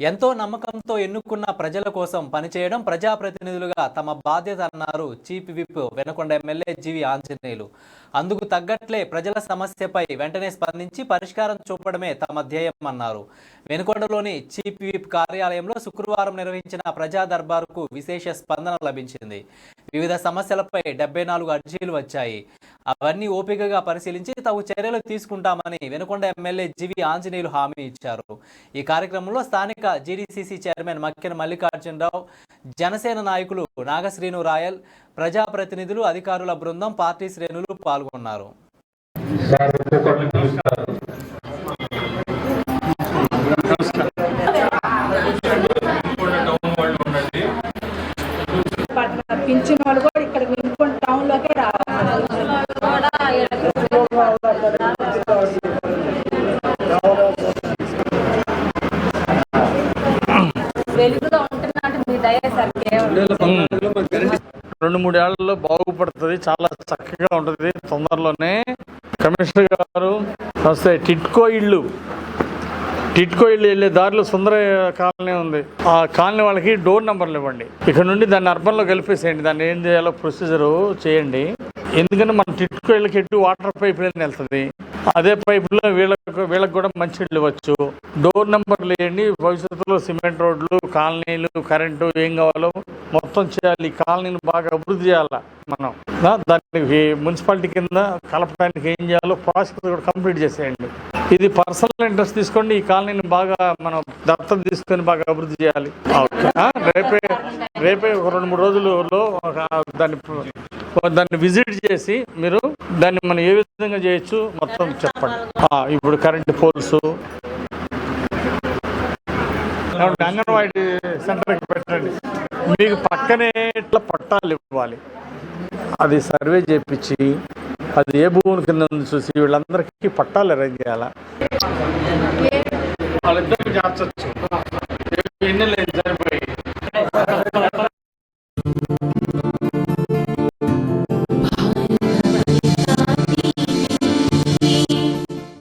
ఎంతో నమ్మకంతో ఎన్నుకున్న ప్రజల కోసం పనిచేయడం ప్రజాప్రతినిధులుగా తమ బాధ్యత అన్నారు chief whip Vinukonda MLA GV Anjaneyulu. అందుకు తగ్గట్లే ప్రజల సమస్యపై వెంటనే స్పందించి పరిష్కారం చూపడమే తమ ధ్యేయం అన్నారు. వెనుకొండలోని చీఫ్ విప్ కార్యాలయంలో శుక్రవారం నిర్వహించిన ప్రజా దర్బారుకు విశేష స్పందన లభించింది. వివిధ సమస్యలపై డెబ్బై నాలుగు అర్జీలు వచ్చాయి. అవన్నీ ఓపికగా పరిశీలించి తగు చర్యలు తీసుకుంటామని వెనుకొండ ఎమ్మెల్యే జీవి ఆంజనేయులు హామీ ఇచ్చారు. ఈ కార్యక్రమంలో స్థానిక జీడీసీసీ చైర్మన్ మక్కెన మల్లికార్జునరావు జనసేన నాయకులు నాగశ్రీను రాయల్ ప్రజాప్రతినిధులు అధికారుల బృందం పార్టీ శ్రేణులు పాల్గొన్నారు. పింఛన్ వాళ్ళు రెండు మూడు ఏళ్ళలో బాగుపడుతుంది చాలా చక్కగా ఉంటుంది తొందరలోనే. కమిషనర్ గారు వస్తే టిట్కో ఇళ్ళు. టిట్కో ఇల్లు వెళ్ళే దారిలో సుందర కాలనీ ఉంది. ఆ కాలనీ వాళ్ళకి డోర్ నెంబర్లు ఇవ్వండి. ఇక్కడ నుండి దాన్ని అర్బన్లో కలిపేసేయండి. దాన్ని ఏం చేయాలో ప్రొసీజరు చేయండి. ఎందుకంటే మన టిట్కో ఇళ్ళకి ఎటు వాటర్ పైప్ లైన్ వెళ్తుంది. అదే పైపులో వీళ్ళకు వీళ్ళకు కూడా మంచి ఇవ్వచ్చు. డోర్ నెంబర్ లేని భవిష్యత్తులో సిమెంట్ రోడ్లు కాలనీలు కరెంటు ఏం కావాలో మొత్తం చేయాలి. ఈ కాలనీని బాగా అభివృద్ధి చేయాలి మనం? దానికి మున్సిపాలిటీ కింద కలపడానికి ఏం చేయాలో ప్రాసెస్ కూడా కంప్లీట్ చేసేయండి. ఇది పర్సనల్ ఇంట్రెస్ట్ తీసుకోండి. ఈ కాలనీని బాగా మనం దత్తత తీసుకొని బాగా అభివృద్ధి చేయాలి. రేపే రేపే ఒక రెండు మూడు రోజులలో ఒక దాన్ని దాన్ని విజిట్ చేసి మీరు దాన్ని మనం ఏ విధంగా చేయొచ్చు మొత్తం చెప్పండి. ఇప్పుడు కరెంట్ పోల్స్. అంగన్వాడి అంగన్వాడీ సెంటర్కి పెట్టండి. మీకు పక్కనే ఇట్లా పట్టాలు ఇవ్వాలి. అది సర్వే చేపించి అది ఏ భూముల కింద ఉంది చూసి వీళ్ళందరికీ పట్టాలు అరేంజ్ చేయాలా? వాళ్ళిద్దరికి